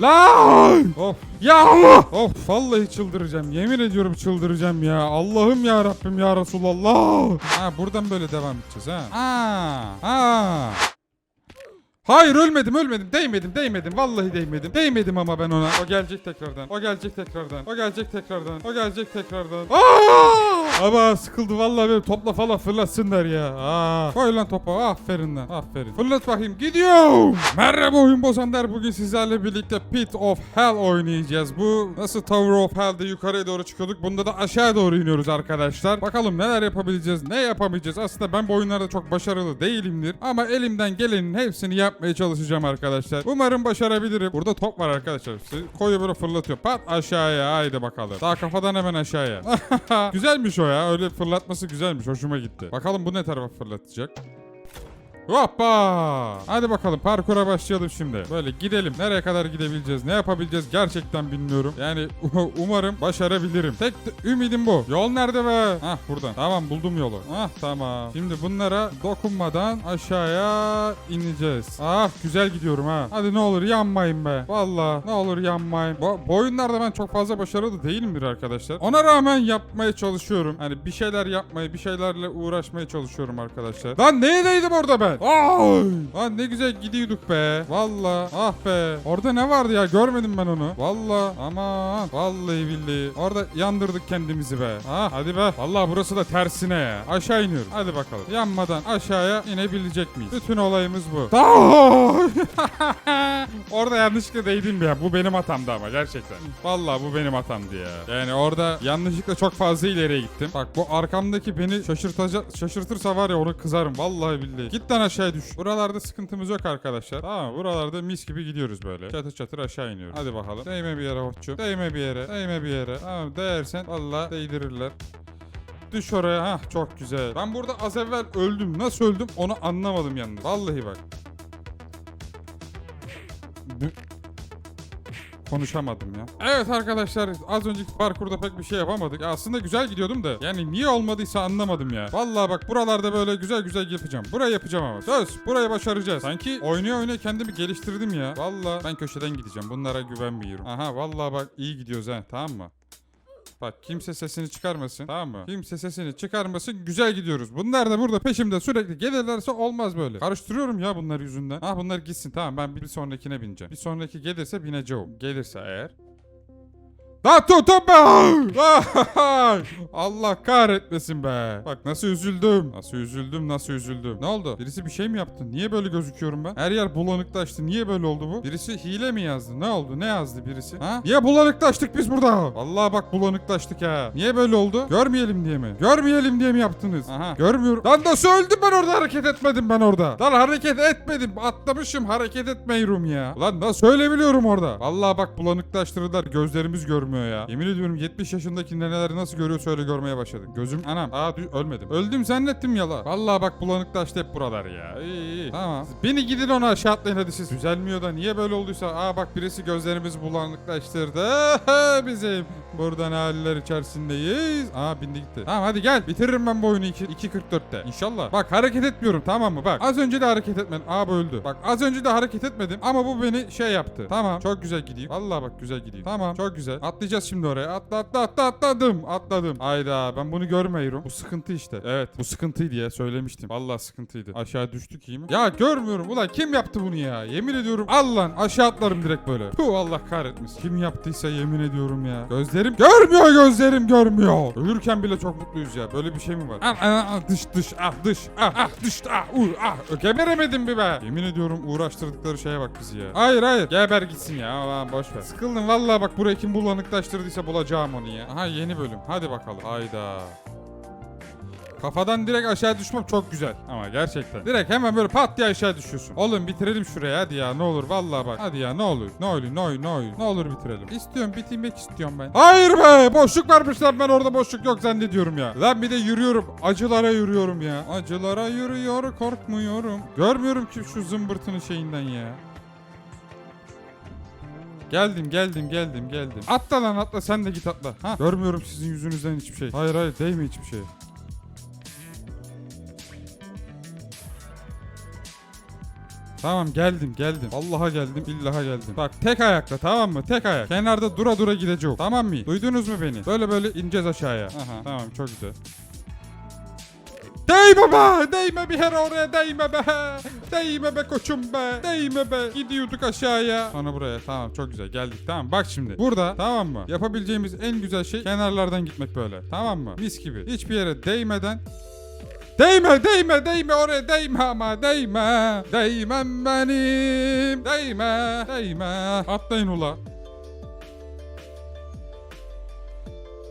Lan! Of. Ya! Of vallahi çıldıracağım. Yemin ediyorum çıldıracağım ya. Allah'ım ya Rabbim ya Resulallah. Ha buradan böyle devam edeceğiz ha. Aa! Aa! Hayır ölmedim ölmedim değmedim değmedim vallahi değmedim değmedim ama ben ona o gelecek tekrardan o gelecek tekrardan o gelecek tekrardan o gelecek tekrardan Aa! Ama sıkıldı vallahi böyle topla falan fırlatsınlar ya Aa! koy lan topa aferin lan aferin fırlat bakayım gidiyorum Merhaba oyun bozanlar bugün sizlerle birlikte Pit of Hell oynayacağız bu nasıl Tower of Hell'de yukarıya doğru çıkıyorduk bunda da aşağı doğru iniyoruz arkadaşlar bakalım neler yapabileceğiz ne yapamayacağız aslında ben bu oyunlarda çok başarılı değilimdir ama elimden gelenin hepsini yapmaya çalışacağım arkadaşlar. Umarım başarabilirim. Burada top var arkadaşlar. Koyu böyle fırlatıyor. Pat aşağıya haydi bakalım. Daha kafadan hemen aşağıya. güzelmiş o ya. Öyle fırlatması güzelmiş. Hoşuma gitti. Bakalım bu ne tarafa fırlatacak. Hoppa! Hadi bakalım parkura başlayalım şimdi. Böyle gidelim. Nereye kadar gidebileceğiz? Ne yapabileceğiz? Gerçekten bilmiyorum. Yani umarım başarabilirim. Tek ümidim bu. Yol nerede be? Hah buradan. Tamam buldum yolu. Ah tamam. Şimdi bunlara dokunmadan aşağıya ineceğiz. Ah güzel gidiyorum ha. Hadi ne olur yanmayın be. Valla ne olur yanmayın. Bu, bu oyunlarda ben çok fazla başarılı değilimdir arkadaşlar. Ona rağmen yapmaya çalışıyorum. Hani bir şeyler yapmayı, bir şeylerle uğraşmaya çalışıyorum arkadaşlar. Lan neydeydim orada ben? Ay! Lan ne güzel gidiyorduk be. Valla. Ah be. Orada ne vardı ya? Görmedim ben onu. Valla. Aman. Vallahi billahi. Orada yandırdık kendimizi be. Ah hadi be. Valla burası da tersine ya. Aşağı iniyorum. Hadi bakalım. Yanmadan aşağıya inebilecek miyiz? Bütün olayımız bu. orada yanlışlıkla değdim ya. Bu benim hatamdı ama gerçekten. Valla bu benim hatamdı ya. Yani orada yanlışlıkla çok fazla ileriye gittim. Bak bu arkamdaki beni şaşırtacak şaşırtırsa var ya onu kızarım. Vallahi billahi. Git lan aşağıya düş. Buralarda sıkıntımız yok arkadaşlar. Tamam mı? Buralarda mis gibi gidiyoruz böyle. Çatır çatır aşağı iniyoruz. Hadi bakalım. Değme bir yere hoşçum. Değme bir yere. Değme bir yere. Tamam değersen valla değdirirler. Düş oraya. Hah çok güzel. Ben burada az evvel öldüm. Nasıl öldüm onu anlamadım yalnız. Vallahi bak. Konuşamadım ya. Evet arkadaşlar az önceki parkurda pek bir şey yapamadık. Aslında güzel gidiyordum da. Yani niye olmadıysa anlamadım ya. Vallahi bak buralarda böyle güzel güzel yapacağım. Burayı yapacağım ama. Söz burayı başaracağız. Sanki oynaya oynaya kendimi geliştirdim ya. Vallahi ben köşeden gideceğim. Bunlara güvenmiyorum. Aha vallahi bak iyi gidiyoruz ha tamam mı? Bak kimse sesini çıkarmasın tamam mı? Kimse sesini çıkarmasın güzel gidiyoruz. Bunlar da burada peşimde sürekli gelirlerse olmaz böyle. Karıştırıyorum ya bunlar yüzünden. Ah bunlar gitsin tamam ben bir sonrakine bineceğim. Bir sonraki gelirse bineceğim. Gelirse eğer. Da tutun be! Allah kahretmesin be. Bak nasıl üzüldüm. Nasıl üzüldüm nasıl üzüldüm. Ne oldu? Birisi bir şey mi yaptı? Niye böyle gözüküyorum ben? Her yer bulanıklaştı. Niye böyle oldu bu? Birisi hile mi yazdı? Ne oldu? Ne yazdı birisi? Ha? Niye bulanıklaştık biz burada? Vallahi bak bulanıklaştık ha. Niye böyle oldu? Görmeyelim diye mi? Görmeyelim diye mi yaptınız? Aha. Görmüyorum. Lan nasıl öldüm ben orada hareket etmedim ben orada. Lan hareket etmedim. Atlamışım hareket etmiyorum ya. Lan nasıl söyleyebiliyorum orada? Vallahi bak bulanıklaştırdılar. Gözlerimiz görmüyor ya. Yemin ediyorum 70 yaşındaki neneler nasıl görüyorsa öyle görmeye başladık. Gözüm anam. Aa ölmedim. Öldüm zannettim yala. Vallahi bak bulanıklaştı hep buralar ya. İyi iyi. Tamam. Beni gidin ona aşağı atlayın hadi siz. Düzelmiyor da niye böyle olduysa. Aa bak birisi gözlerimizi bulanıklaştırdı. Bizim. Buradan haller içerisindeyiz. Aa bindi gitti. Tamam hadi gel. Bitiririm ben bu oyunu 2 2.44'te. İnşallah. Bak hareket etmiyorum tamam mı? Bak az önce de hareket etmedim. Aa bu öldü. Bak az önce de hareket etmedim ama bu beni şey yaptı. Tamam. Çok güzel gidiyor. Vallahi bak güzel gidiyor. Tamam. Çok güzel. Atlayacağız şimdi oraya. Atla atla atla atladım. Atladım. Hayda ben bunu görmüyorum. Bu sıkıntı işte. Evet bu sıkıntıydı ya söylemiştim. Vallahi sıkıntıydı. Aşağı düştük iyi mi? Ya görmüyorum. Ulan kim yaptı bunu ya? Yemin ediyorum. Al lan aşağı atlarım direkt böyle. Puh Allah kahretmesin. Kim yaptıysa yemin ediyorum ya. Gözlerim görmüyor gözlerim görmüyor. Ölürken bile çok mutluyuz ya. Böyle bir şey mi var? Ah, ah, ah, dış dış ah dış ah ah dış ah uh, ah. Geberemedim bir be. Yemin ediyorum uğraştırdıkları şeye bak bizi ya. Hayır hayır. Geber gitsin ya. Aman boş ver. Sıkıldım vallahi bak burayı kim bulanıklaştırdıysa bulacağım onu ya. Aha yeni bölüm. Hadi bakalım. Hayda. Kafadan direkt aşağı düşmem çok güzel. Ama gerçekten. Direkt hemen böyle pat diye aşağı düşüyorsun. Oğlum bitirelim şuraya hadi ya ne olur vallahi bak. Hadi ya ne olur. Ne olur ne olur ne olur. Ne olur bitirelim. İstiyorum bitirmek istiyorum ben. Hayır be boşluk varmış lan ben orada boşluk yok zannediyorum ya. Lan bir de yürüyorum. Acılara yürüyorum ya. Acılara yürüyor korkmuyorum. Görmüyorum ki şu zımbırtının şeyinden ya. Geldim geldim geldim geldim. Atla lan atla sen de git atla. Ha görmüyorum sizin yüzünüzden hiçbir şey. Hayır hayır değme hiçbir şey. Tamam geldim geldim. Allah'a geldim billaha geldim. Bak tek ayakta tamam mı? Tek ayak. Kenarda dura dura gideceğim. Tamam mı? Duydunuz mu beni? Böyle böyle ineceğiz aşağıya. Aha tamam çok güzel. Değme be! Değme bir her oraya değme be! Değme be koçum be! Değme be! Gidiyorduk aşağıya. Sonra buraya. Tamam çok güzel geldik tamam. Bak şimdi. Burada tamam mı? Yapabileceğimiz en güzel şey kenarlardan gitmek böyle. Tamam mı? Mis gibi. Hiçbir yere değmeden Değme değme değme oraya değme ama değme. Değmem benim. Değme değme. Atlayın ula.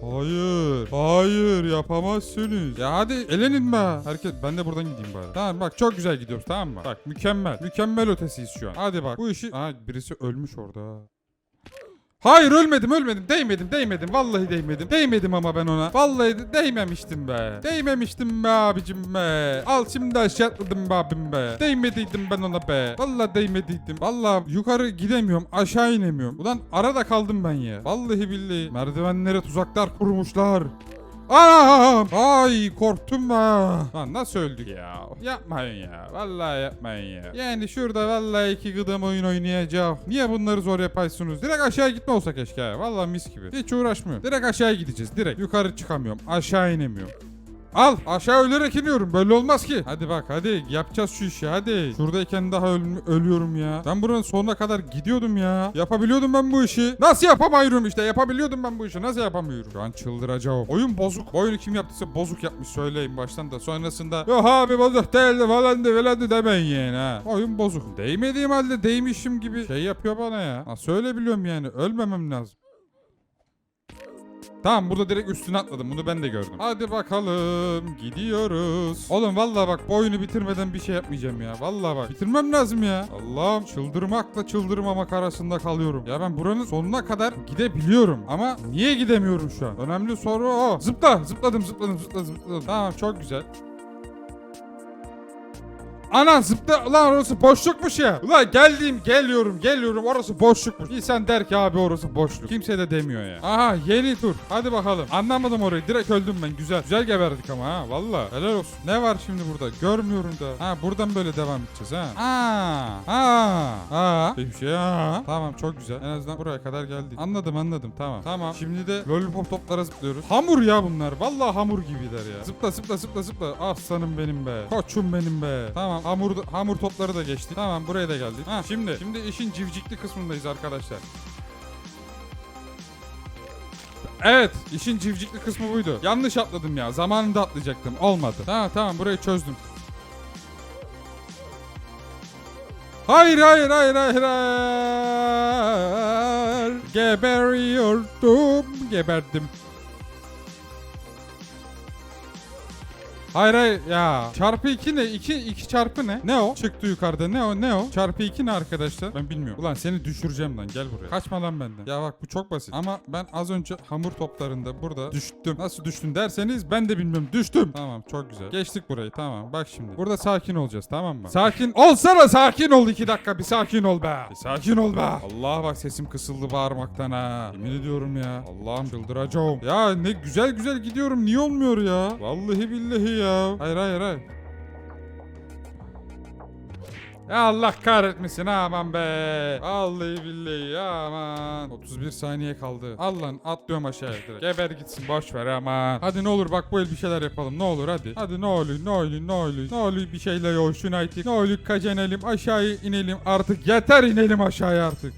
Hayır. Hayır yapamazsınız. Ya hadi elenin be. Herkes ben de buradan gideyim bari. Tamam bak çok güzel gidiyoruz tamam mı? Bak mükemmel. Mükemmel ötesiyiz şu an. Hadi bak bu işi... Aa birisi ölmüş orada. Hayır ölmedim ölmedim. Değmedim değmedim. Vallahi değmedim. Değmedim ama ben ona. Vallahi de- değmemiştim be. Değmemiştim be abicim be. Al şimdi aşağı atladım be abim be. Değmediydim ben ona be. Vallahi değmediydim. Vallahi yukarı gidemiyorum aşağı inemiyorum. Ulan arada kaldım ben ya. Vallahi billahi merdivenlere tuzaklar kurmuşlar Anam! Ay korktum ha. Lan nasıl öldük ya? Yapmayın ya. Vallahi yapmayın ya. Yani şurada vallahi iki gıdım oyun oynayacağım. Niye bunları zor yapıyorsunuz? Direkt aşağı gitme olsa keşke. Vallahi mis gibi. Hiç uğraşmıyorum. Direkt aşağı gideceğiz. Direkt. Yukarı çıkamıyorum. Aşağı inemiyorum. Al aşağı ölerek iniyorum böyle olmaz ki. Hadi bak hadi yapacağız şu işi hadi. Şuradayken daha öl- ölüyorum ya. Ben buranın sonuna kadar gidiyordum ya. Yapabiliyordum ben bu işi. Nasıl yapamıyorum işte yapabiliyordum ben bu işi nasıl yapamıyorum. Şu an çıldıracağım. Oyun bozuk. Bu oyunu kim yaptıysa bozuk yapmış söyleyin baştan da. Sonrasında yok abi bozuk değildi falan de falan de demeyin yani ha. Oyun bozuk. Değmediğim halde değmişim gibi şey yapıyor bana ya. Nasıl öyle yani ölmemem lazım. Tamam burada direkt üstüne atladım. Bunu ben de gördüm. Hadi bakalım. Gidiyoruz. Oğlum vallahi bak bu oyunu bitirmeden bir şey yapmayacağım ya. Vallahi bak. Bitirmem lazım ya. Allah'ım çıldırmakla çıldırmamak arasında kalıyorum. Ya ben buranın sonuna kadar gidebiliyorum. Ama niye gidemiyorum şu an? Önemli soru o. Zıpla. Zıpladım zıpladım zıpladım zıpladım. Tamam çok güzel. Ana zıpla lan orası boşlukmuş ya. Ulan geldim geliyorum geliyorum orası boşlukmuş. İnsan der ki abi orası boşluk. Kimse de demiyor ya. Aha yeni tur. Hadi bakalım. Anlamadım orayı. Direkt öldüm ben. Güzel. Güzel geberdik ama ha. Valla. Helal olsun. Ne var şimdi burada? Görmüyorum da. Ha buradan böyle devam edeceğiz ha. Aa. Aa. Aa. Bir şey ha. Tamam çok güzel. En azından buraya kadar geldik. Anladım anladım. Tamam. Tamam. Şimdi de lollipop toplara zıplıyoruz. Hamur ya bunlar. Valla hamur gibiler ya. Zıpla zıpla zıpla zıpla. Aslanım benim be. Koçum benim be. Tamam hamur hamur topları da geçti. Tamam buraya da geldik. Ha şimdi şimdi işin civcikli kısmındayız arkadaşlar. Evet, işin civcikli kısmı buydu. Yanlış atladım ya. Zamanında atlayacaktım. Olmadı. Tamam tamam burayı çözdüm. Hayır hayır hayır hayır hayır. Geberiyordum. Geberdim. Hayır hayır ya. Çarpı 2 ne? 2 2 çarpı ne? Ne o? Çıktı yukarıda. Ne o? Ne o? Çarpı 2 ne arkadaşlar? Ben bilmiyorum. Ulan seni düşüreceğim lan. Gel buraya. Kaçma lan benden. Ya bak bu çok basit. Ama ben az önce hamur toplarında burada düştüm. Nasıl düştün derseniz ben de bilmiyorum. Düştüm. Tamam çok güzel. Geçtik burayı. Tamam. Bak şimdi. Burada sakin olacağız tamam mı? Sakin. Olsana sakin ol 2 dakika. Bir sakin ol be. Bir sakin ol be. Allah bak sesim kısıldı bağırmaktan ha. Yemin ediyorum ya. Allah'ım çıldıracağım. Ya ne güzel güzel gidiyorum. Niye olmuyor ya? Vallahi billahi ya. Hayır hayır hayır. Ya Allah kahretmesin aman be. Vallahi billahi aman. 31 saniye kaldı. Allah'ın atlıyorum aşağıya direkt. Geber gitsin boş ver aman. Hadi ne olur bak bu el bir şeyler yapalım ne olur hadi. Hadi ne olur ne olur ne olur. Ne olur bir şeyler olsun artık. Ne olur kaçanelim aşağıya inelim artık. Yeter inelim aşağıya artık.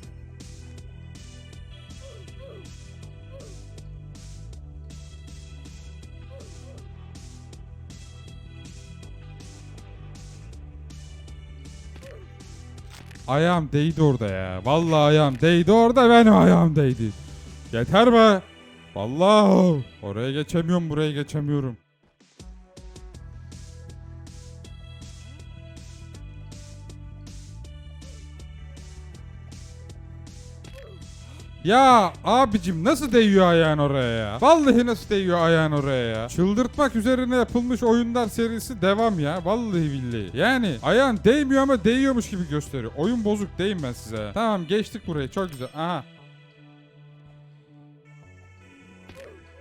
Ayağım değdi orada ya. Vallahi ayağım değdi orada benim ayağım değdi. Yeter be. Vallahi oraya geçemiyorum buraya geçemiyorum. Ya abicim nasıl değiyor ayağın oraya ya? Vallahi nasıl değiyor ayağın oraya ya? Çıldırtmak üzerine yapılmış oyunlar serisi devam ya. Vallahi billahi. Yani ayağın değmiyor ama değiyormuş gibi gösteriyor. Oyun bozuk değil ben size. Tamam geçtik burayı çok güzel. Aha.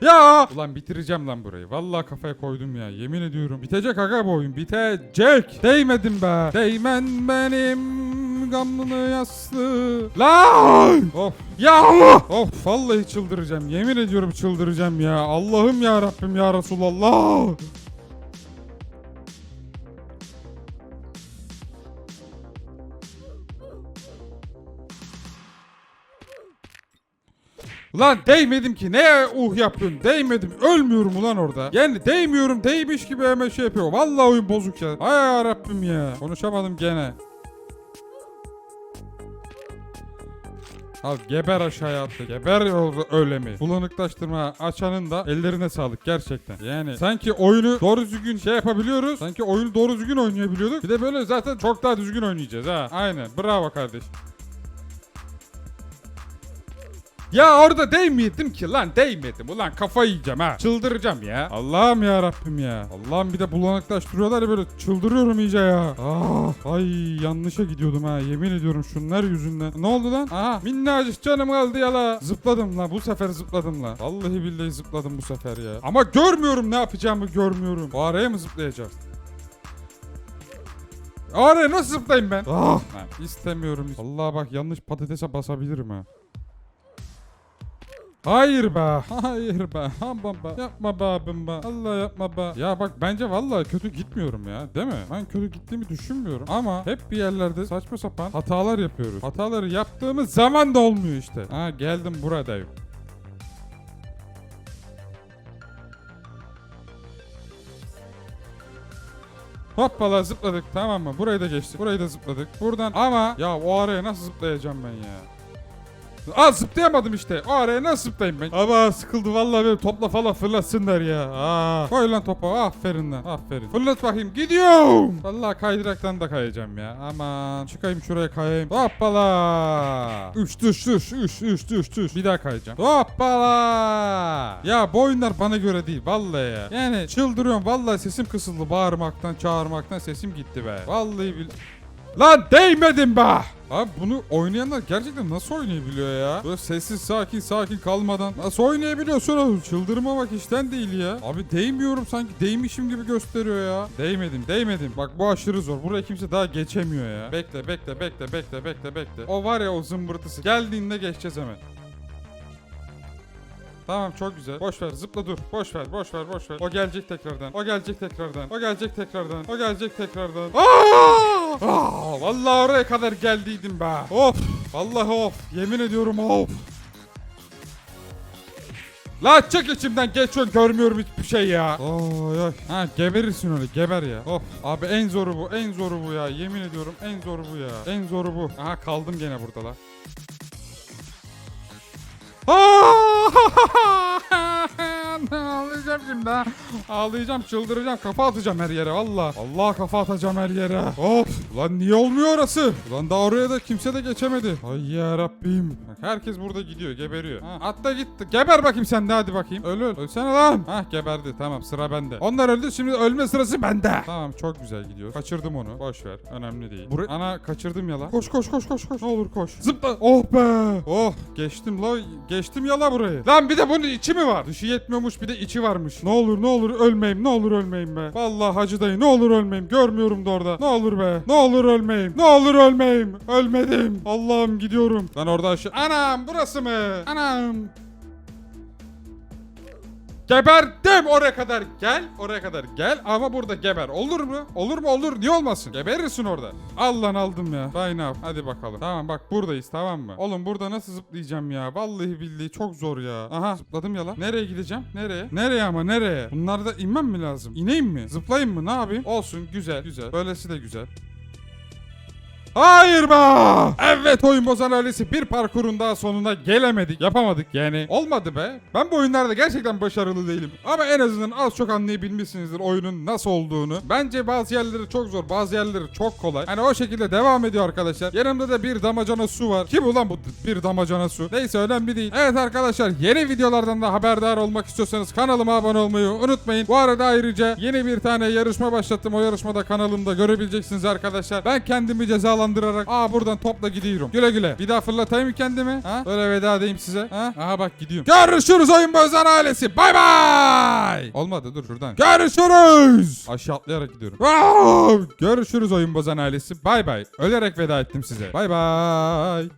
Ya! Ulan bitireceğim lan burayı. Vallahi kafaya koydum ya. Yemin ediyorum. Bitecek aga bu oyun. Bitecek. Değmedim be. Değmen benim gamlı yaslı. Lan! Of. Ya! Of vallahi çıldıracağım. Yemin ediyorum çıldıracağım ya. Allah'ım ya Rabbim ya Resulallah. Ulan değmedim ki ne uh yapıyorsun değmedim ölmüyorum ulan orada. Yani değmiyorum değmiş gibi hemen şey yapıyor. Vallahi oyun bozuk ya. Ay Rabbim ya. Konuşamadım gene. Al geber aşağıya attı. Geber öyle mi? Bulanıklaştırma açanın da ellerine sağlık gerçekten. Yani sanki oyunu doğru düzgün şey yapabiliyoruz. Sanki oyunu doğru düzgün oynayabiliyorduk. Bir de böyle zaten çok daha düzgün oynayacağız ha. Aynen. Bravo kardeş. Ya orada değmedim ki lan değmedim. Ulan kafayı yiyeceğim ha. Çıldıracağım ya. Allah'ım ya Rabbim ya. Allah'ım bir de bulanıklaştırıyorlar ya böyle çıldırıyorum iyice ya. Ah, ay yanlışa gidiyordum ha. Yemin ediyorum şunlar yüzünden. Ne oldu lan? Aha minnacık canım kaldı ya la. Zıpladım la. Bu sefer zıpladım la. Vallahi billahi zıpladım bu sefer ya. Ama görmüyorum ne yapacağımı görmüyorum. O araya mı zıplayacağım? Araya nasıl zıplayayım ben? Ah, lan istemiyorum. Allah bak yanlış patatese basabilirim ha. Hayır be. Hayır be. Aman be. Yapma be abim be. Allah yapma be. Ya bak bence vallahi kötü gitmiyorum ya. Değil mi? Ben kötü gittiğimi düşünmüyorum. Ama hep bir yerlerde saçma sapan hatalar yapıyoruz. Hataları yaptığımız zaman da olmuyor işte. Ha geldim buradayım. Hoppala zıpladık tamam mı? Burayı da geçtik. Burayı da zıpladık. Buradan ama ya o araya nasıl zıplayacağım ben ya? Aa zıplayamadım işte. O araya nasıl zıplayayım ben? Ama sıkıldı vallahi böyle topla falan fırlatsınlar ya. Aa. Koy lan topu. Aferin lan. Aferin. Fırlat bakayım. Gidiyorum. Vallahi kaydıraktan da kayacağım ya. Aman çıkayım şuraya kayayım. Hoppala. Üç düş düş. Üç üç düş düş. Bir daha kayacağım. Hoppala. Ya bu oyunlar bana göre değil. Vallahi ya. Yani çıldırıyorum. Vallahi sesim kısıldı. Bağırmaktan çağırmaktan sesim gitti be. Vallahi bil... Lan değmedim be. Abi bunu oynayanlar gerçekten nasıl oynayabiliyor ya? Böyle sessiz sakin sakin kalmadan nasıl oynayabiliyorsun oğlum? Çıldırmamak işten değil ya. Abi değmiyorum sanki değmişim gibi gösteriyor ya. Değmedim değmedim. Bak bu aşırı zor. Buraya kimse daha geçemiyor ya. Bekle bekle bekle bekle bekle bekle. O var ya o zımbırtısı. Geldiğinde geçeceğiz hemen. Tamam çok güzel. Boş ver zıpla dur. Boş ver boş ver boş ver. O gelecek tekrardan. O gelecek tekrardan. O gelecek tekrardan. O gelecek tekrardan. Aa! Aa! Vallahi oraya kadar geldiydim be. Of. Vallahi of. Yemin ediyorum of. La çık içimden geç ön görmüyorum hiçbir şey ya. Oy oy. Ha geberirsin öyle geber ya. Of. Abi en zoru bu en zoru bu ya. Yemin ediyorum en zoru bu ya. En zoru bu. Aha kaldım gene burada la. Ağlayacağım şimdi ha. Ağlayacağım çıldıracağım kafa atacağım her yere valla. Allah kafa atacağım her yere. Of. Ulan niye olmuyor orası? Ulan daha oraya da kimse de geçemedi. Ay ya Rabbim. Bak, Herkes burada gidiyor geberiyor. Ha, atla gitti. Geber bakayım sen de hadi bakayım. Öl öl. Ölsene lan. Hah geberdi tamam sıra bende. Onlar öldü şimdi ölme sırası bende. Tamam çok güzel gidiyor. Kaçırdım onu. Boş ver. Önemli değil. Buraya... Ana kaçırdım yala. Koş koş koş koş koş. Ne olur koş. Zıpla. Oh be. Oh geçtim la. Geçtim yala burayı. Lan bir de bunun içi mi var? Dışı yetmiyormuş bir de içi varmış. Ne olur ne olur ölmeyeyim. Ne olur ölmeyeyim be. Vallahi hacı dayı ne olur ölmeyeyim. Görmüyorum da orada. Ne olur be. Ne olur ölmeyeyim. Ne olur ölmeyeyim. Ölmedim. Allah'ım gidiyorum. Lan orada aşağı. Anam burası mı? Anam. Geberdim oraya kadar gel oraya kadar gel ama burada geber olur mu? Olur mu olur niye olmasın? Geberirsin orada. Al lan aldım ya. Bye now. Hadi bakalım. Tamam bak buradayız tamam mı? Oğlum burada nasıl zıplayacağım ya? Vallahi billahi çok zor ya. Aha zıpladım ya lan. Nereye gideceğim? Nereye? Nereye ama nereye? Bunlarda inmem mi lazım? İneyim mi? Zıplayayım mı? Ne yapayım? Olsun güzel güzel. Böylesi de güzel. Hayır be! Evet oyun bozan ailesi bir parkurun daha sonuna gelemedik. Yapamadık yani. Olmadı be. Ben bu oyunlarda gerçekten başarılı değilim. Ama en azından az çok anlayabilmişsinizdir oyunun nasıl olduğunu. Bence bazı yerleri çok zor bazı yerleri çok kolay. Hani o şekilde devam ediyor arkadaşlar. Yanımda da bir damacana su var. Kim ulan bu bir damacana su? Neyse önemli değil. Evet arkadaşlar yeni videolardan da haberdar olmak istiyorsanız kanalıma abone olmayı unutmayın. Bu arada ayrıca yeni bir tane yarışma başlattım. O yarışmada kanalımda görebileceksiniz arkadaşlar. Ben kendimi cezalandırıyorum havalandırarak aa buradan topla gidiyorum. Güle güle. Bir daha fırlatayım kendimi? Ha? Böyle veda edeyim size. Ha? Aha bak gidiyorum. Görüşürüz oyun bozan ailesi. Bay bay. Olmadı dur şuradan. Görüşürüz. Aşağı atlayarak gidiyorum. Aa! Görüşürüz oyun bozan ailesi. Bay bay. Ölerek veda ettim size. Bay bay.